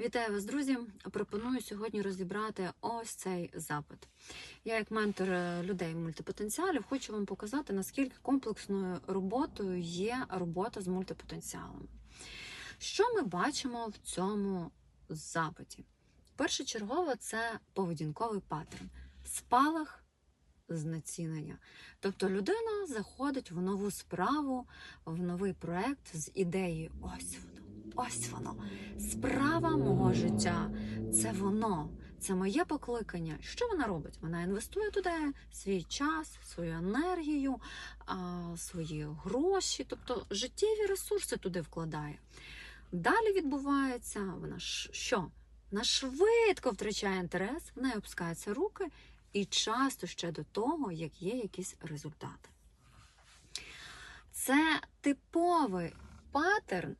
Вітаю вас, друзі! Пропоную сьогодні розібрати ось цей запит. Я, як ментор е, людей мультипотенціалів, хочу вам показати, наскільки комплексною роботою є робота з мультипотенціалом. Що ми бачимо в цьому запиті? Першочергово це поведінковий паттерн, спалах знецінення. Тобто людина заходить в нову справу, в новий проект з ідеєю ось воно. Ось воно, справа мого життя. Це воно, це моє покликання. Що вона робить? Вона інвестує туди свій час, свою енергію, свої гроші, тобто життєві ресурси туди вкладає. Далі відбувається вона що? Вона швидко втрачає інтерес, в неї опускаються руки, і часто ще до того, як є якісь результати. Це типовий паттерн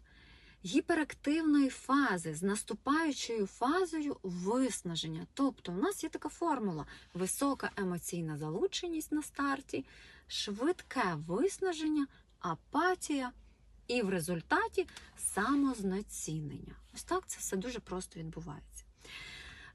гіперактивної фази з наступаючою фазою виснаження. Тобто, у нас є така формула: висока емоційна залученість на старті, швидке виснаження, апатія і в результаті самознецінення. Ось так це все дуже просто відбувається.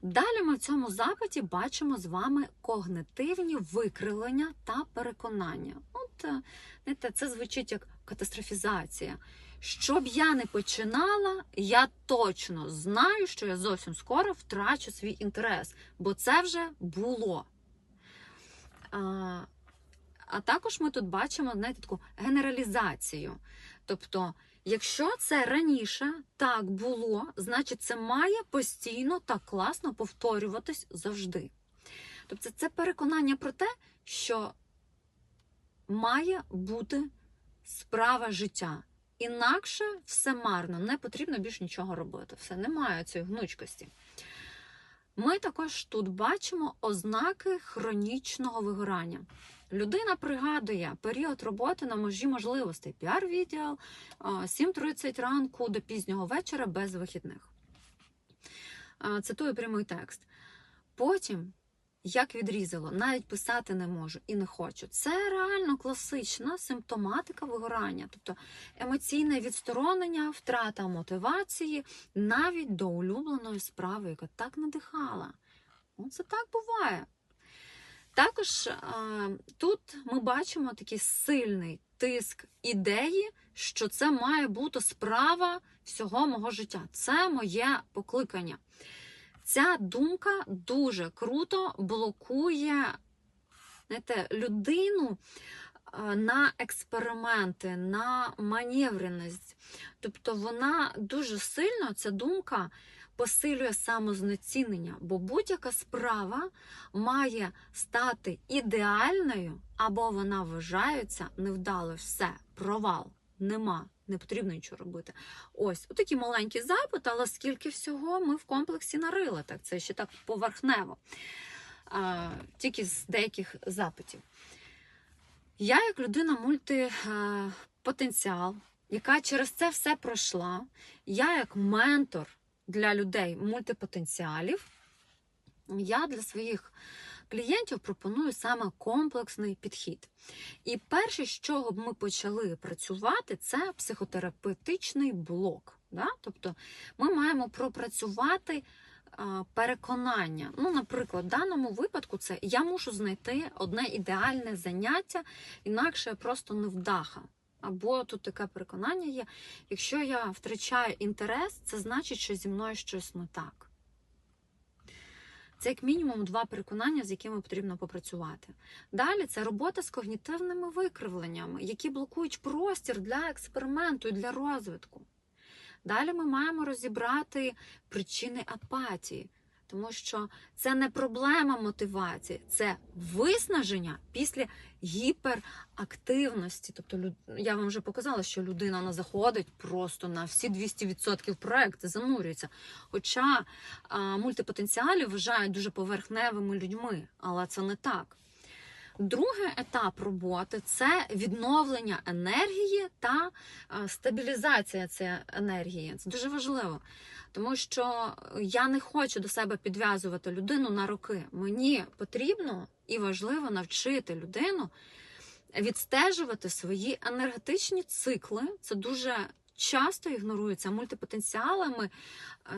Далі ми в цьому запиті бачимо з вами когнитивні викривлення та переконання. От, е, знаєте, це звучить як катастрофізація. Щоб я не починала, я точно знаю, що я зовсім скоро втрачу свій інтерес, бо це вже було. А, а також ми тут бачимо знаєте, таку генералізацію. Тобто, якщо це раніше так було, значить це має постійно так класно повторюватись завжди. Тобто, це переконання про те, що має бути справа життя. Інакше все марно, не потрібно більш нічого робити. Все, немає цієї гнучкості. Ми також тут бачимо ознаки хронічного вигорання. Людина пригадує період роботи на межі можливостей. Піар-відділ, 7.30 ранку до пізнього вечора без вихідних. Цитую прямий текст. Потім як відрізало, навіть писати не можу і не хочу. Це реально класична симптоматика вигорання, тобто емоційне відсторонення, втрата мотивації навіть до улюбленої справи, яка так надихала. Це так буває. Також а, тут ми бачимо такий сильний тиск ідеї, що це має бути справа всього мого життя. Це моє покликання. Ця думка дуже круто блокує знаєте, людину на експерименти, на маневреність. Тобто вона дуже сильно, ця думка посилює самознецінення, бо будь-яка справа має стати ідеальною, або вона вважається невдалою. Все, провал, нема не потрібно нічого робити. Ось такий маленький запит, але скільки всього ми в комплексі нарили. Так, це ще так поверхнево, а, тільки з деяких запитів. Я, як людина мультипотенціал, яка через це все пройшла, я як ментор для людей мультипотенціалів, я для своїх клієнтів пропоную саме комплексний підхід. І перше, з чого б ми почали працювати, це психотерапевтичний блок. Да? Тобто ми маємо пропрацювати переконання. Ну, Наприклад, в даному випадку це я мушу знайти одне ідеальне заняття, інакше я просто не вдаха. Або тут таке переконання є: якщо я втрачаю інтерес, це значить, що зі мною щось не так. Це як мінімум два переконання, з якими потрібно попрацювати. Далі це робота з когнітивними викривленнями, які блокують простір для експерименту і для розвитку. Далі ми маємо розібрати причини апатії, тому що це не проблема мотивації, це виснаження після гіперактивності. Тобто, я вам вже показала, що людина вона заходить просто на всі 200% проекти, занурюється. Хоча а, мультипотенціалі вважають дуже поверхневими людьми, але це не так. Другий етап роботи це відновлення енергії та стабілізація цієї енергії. Це дуже важливо. Тому що я не хочу до себе підв'язувати людину на роки. Мені потрібно і важливо навчити людину відстежувати свої енергетичні цикли. Це дуже часто ігноруються мультипотенціалами.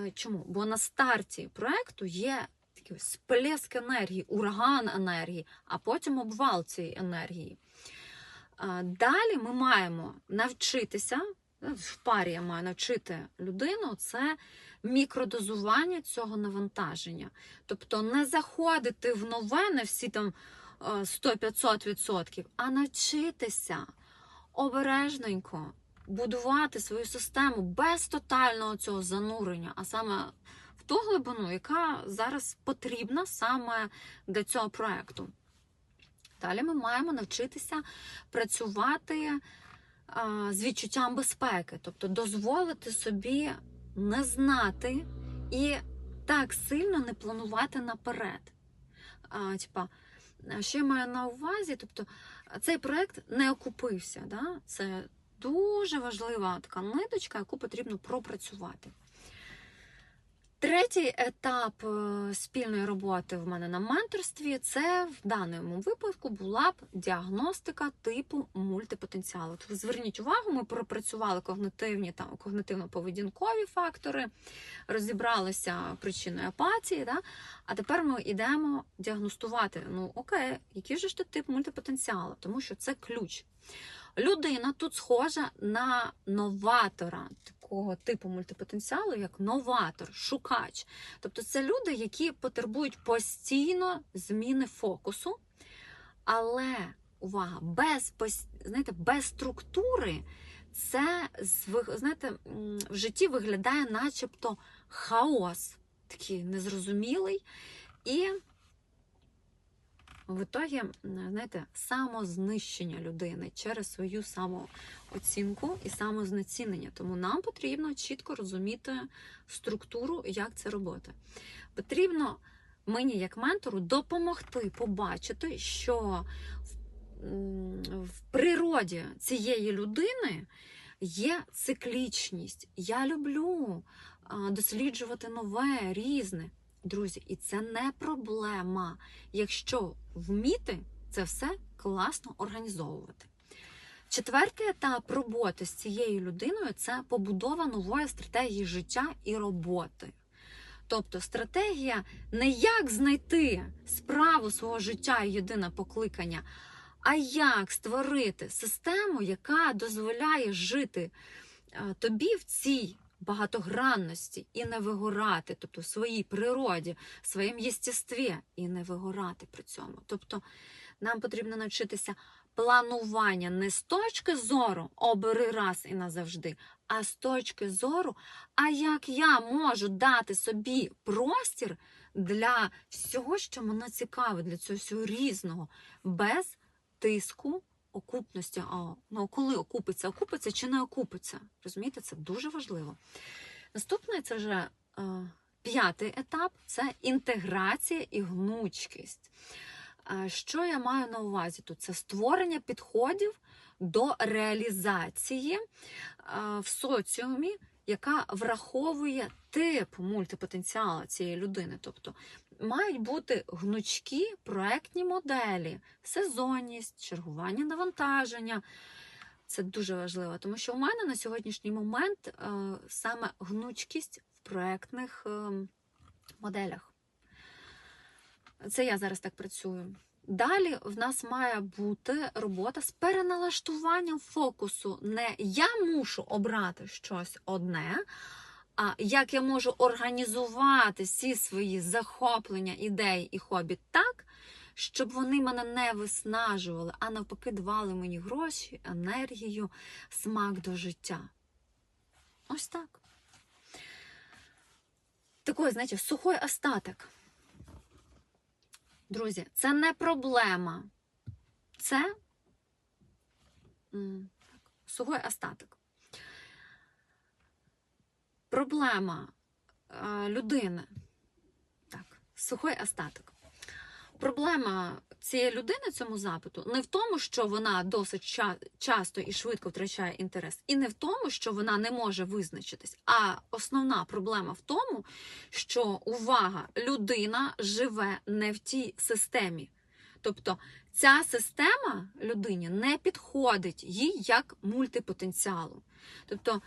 Е, Чому? Бо на старті проекту є такий сплеск енергії, ураган енергії, а потім обвал цієї енергії. Е, Далі ми маємо навчитися, е, в парі я маю навчити людину це мікродозування цього навантаження. Тобто не заходити в нове на всі там е, 100-500%, а навчитися обережненько будувати свою систему без тотального цього занурення, а саме ту глибину, яка зараз потрібна саме для цього проекту. Далі ми маємо навчитися працювати а, з відчуттям безпеки, тобто дозволити собі не знати і так сильно не планувати наперед. Типа, я маю на увазі? Тобто, цей проект не окупився. Да? Це дуже важлива така ниточка, яку потрібно пропрацювати. Третій етап е, спільної роботи в мене на менторстві це в даному випадку була б діагностика типу мультипотенціалу. Тобто, зверніть увагу, ми пропрацювали когнитивні там когнитивно-поведінкові фактори, розібралися причиною апатії. Да? А тепер ми йдемо діагностувати. Ну окей, який же ж ти тип мультипотенціалу, тому що це ключ. Людина тут схожа на новатора такого типу мультипотенціалу, як новатор, шукач. Тобто це люди, які потребують постійно зміни фокусу, але увага, без знаєте, без структури це знаєте, в житті виглядає, начебто, хаос, такий незрозумілий. І в ітогі, знаєте, самознищення людини через свою самооцінку і самознецінення. Тому нам потрібно чітко розуміти структуру, як це робити. Потрібно мені, як ментору, допомогти побачити, що в, природі цієї людини є циклічність. Я люблю досліджувати нове, різне. Друзі, і це не проблема, якщо вміти це все класно організовувати. Четвертий етап роботи з цією людиною це побудова нової стратегії життя і роботи. Тобто стратегія не як знайти справу свого життя і єдине покликання, а як створити систему, яка дозволяє жити е, тобі в цій багатогранності і не вигорати, тобто в своїй природі, в своїм єстестві і не вигорати при цьому. Тобто нам потрібно навчитися планування не з точки зору обери раз і назавжди, а з точки зору, а як я можу дати собі простір для всього, що мене цікавить, для цього всього різного, без тиску окупності. А, ну, коли окупиться, окупиться чи не окупиться. Розумієте, це дуже важливо. Наступний це вже е, п'ятий етап це інтеграція і гнучкість. Е, Що я маю на увазі тут? Це створення підходів до реалізації е, в соціумі, яка враховує тип мультипотенціалу цієї людини. Тобто мають бути гнучкі проектні моделі, сезонність, чергування навантаження. Це дуже важливо, тому що у мене на сьогоднішній момент е, саме гнучкість в проектних е, моделях. Це я зараз так працюю. Далі в нас має бути робота з переналаштуванням фокусу. Не я мушу обрати щось одне, а як я можу організувати всі свої захоплення, ідеї і хобі так, щоб вони мене не виснажували, а навпаки, давали мені гроші, енергію, смак до життя. Ось так. Такий, знаєте, сухой остаток. Друзі, це не проблема. Це сухой остаток. Проблема е, людини. Так, сухой остаток. Проблема цієї людини цьому запиту не в тому, що вона досить ча- часто і швидко втрачає інтерес, і не в тому, що вона не може визначитись. А основна проблема в тому, що увага, людина живе не в тій системі. Тобто ця система людині не підходить їй як мультипотенціалу. Тобто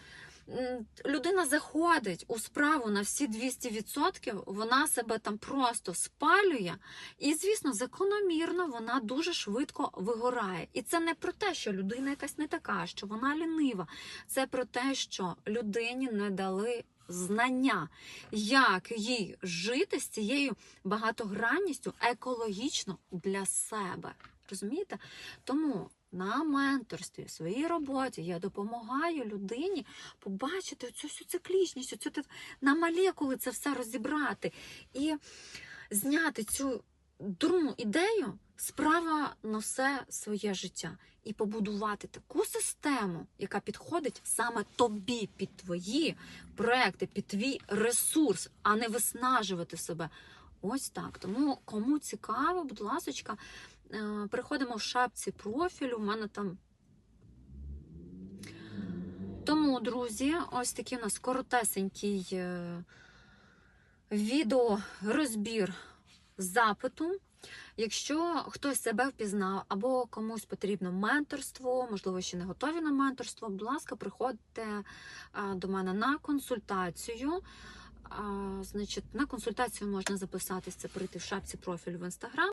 людина заходить у справу на всі 200%, вона себе там просто спалює, і, звісно, закономірно вона дуже швидко вигорає. І це не про те, що людина якась не така, що вона лінива. Це про те, що людині не дали знання, як їй жити з цією багатогранністю екологічно для себе. Розумієте? Тому на менторстві, в своїй роботі я допомагаю людині побачити цю всю циклічність, цю на молекули це все розібрати і зняти цю дурну ідею справа на все своє життя і побудувати таку систему, яка підходить саме тобі під твої проекти, під твій ресурс, а не виснажувати себе. Ось так. Тому кому цікаво, будь ласка, переходимо в шапці профілю. У мене там. Тому, друзі, ось такий у нас коротесенький е, відеорозбір запиту. Якщо хтось себе впізнав або комусь потрібно менторство, можливо, ще не готові на менторство, будь ласка, приходьте до мене на консультацію. Значить, на консультацію можна записатися, прийти в шапці профілю в інстаграм.